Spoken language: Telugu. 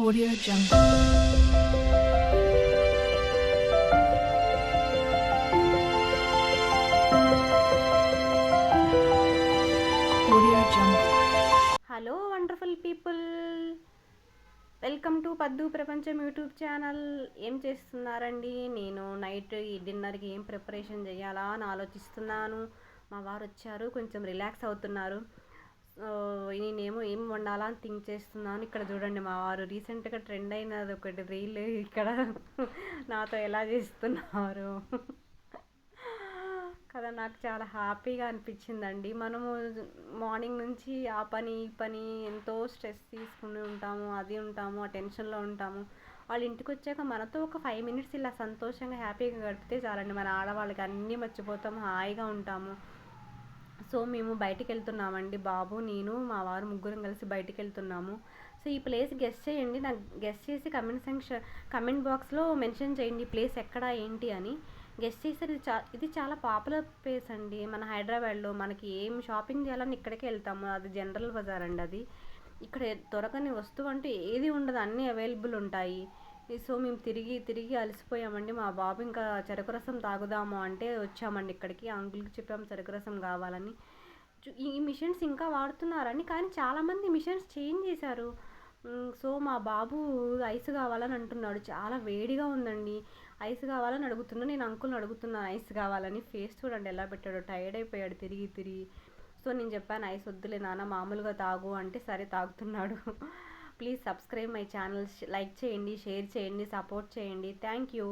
Audio Jungle. Audio Jungle. Hello wonderful people welcome to Paddu ప్రపంచం యూట్యూబ్ ఛానల్ ఏం చేస్తున్నారండి? నేను నైట్ ఈ డిన్నర్కి ఏం ప్రిపరేషన్ చేయాలా అని ఆలోచిస్తున్నాను. మా వారు వచ్చారు కొంచెం రిలాక్స్ అవుతున్నారు. నేనేమో ఏం వండాలా అని థింక్ చేస్తున్నాను. ఇక్కడ చూడండి మా వారు రీసెంట్గా ట్రెండ్ అయినది ఒకటి రీల్ ఇక్కడ నాతో ఎలా చేస్తున్నారు. కదా నాకు చాలా హ్యాపీగా అనిపించిందండి. మనము మార్నింగ్ నుంచి ఆ పని ఈ పని ఎంతో స్ట్రెస్ తీసుకుని ఉంటాము అది ఉంటాము ఆ టెన్షన్లో ఉంటాము. వాళ్ళు ఇంటికి వచ్చాక మనతో ఒక ఫైవ్ మినిట్స్ ఇలా సంతోషంగా హ్యాపీగా గడిపితే చాలండి. మన ఆడవాళ్ళకి అన్నీ మర్చిపోతాము హాయిగా ఉంటాము. సో మేము బయటికి వెళ్తున్నామండి బాబు నేను మా వారు ముగ్గురం కలిసి బయటికి వెళ్తున్నాము సో ఈ ప్లేస్ గెస్ట్ చేయండి నాకు గెస్ట్ చేసి కమెంట్ సెక్షన్ కమెంట్ బాక్స్లో మెన్షన్ చేయండి ఈ ప్లేస్ ఎక్కడ ఏంటి అని. గెస్ట్ చేసి ఇది చా ఇది చాలా పాపులర్ ప్లేస్ అండి. మన హైదరాబాద్లో మనకి ఏం షాపింగ్ చేయాలని ఇక్కడికే వెళ్తాము. అది జనరల్ బజార్ అండి అది. ఇక్కడ దొరకని వస్తువు అంటూ ఏది ఉండదు అన్నీ అవైలబుల్ ఉంటాయి. సో మేము తిరిగి తిరిగి అలసిపోయామండి. మా బాబు ఇంకా చెరుకు రసం తాగుదాము అంటే వచ్చామండి ఇక్కడికి. అంకుల్కి చెప్పాము చెరుకు రసం కావాలని. ఈ మిషన్స్ ఇంకా వాడుతున్నారని కానీ చాలామంది మిషన్స్ చేంజ్ చేశారు. సో మా బాబు ఐస్ కావాలని అంటున్నాడు. చాలా వేడిగా ఉందండి. ఐస్ కావాలని అడుగుతున్నా నేను అంకుల్ని అడుగుతున్నాను ఐస్ కావాలని. ఫేస్ చూడండి ఎలా పెట్టాడు టైర్డ్ అయిపోయాడు తిరిగి తిరిగి. సో నేను చెప్పాను ఐస్ వద్దులే నాన్న మామూలుగా తాగు అంటే సరే తాగుతున్నాడు. Please subscribe my channel like చేయండి షేర్ చేయండి సపోర్ట్ చేయండి. Thank you.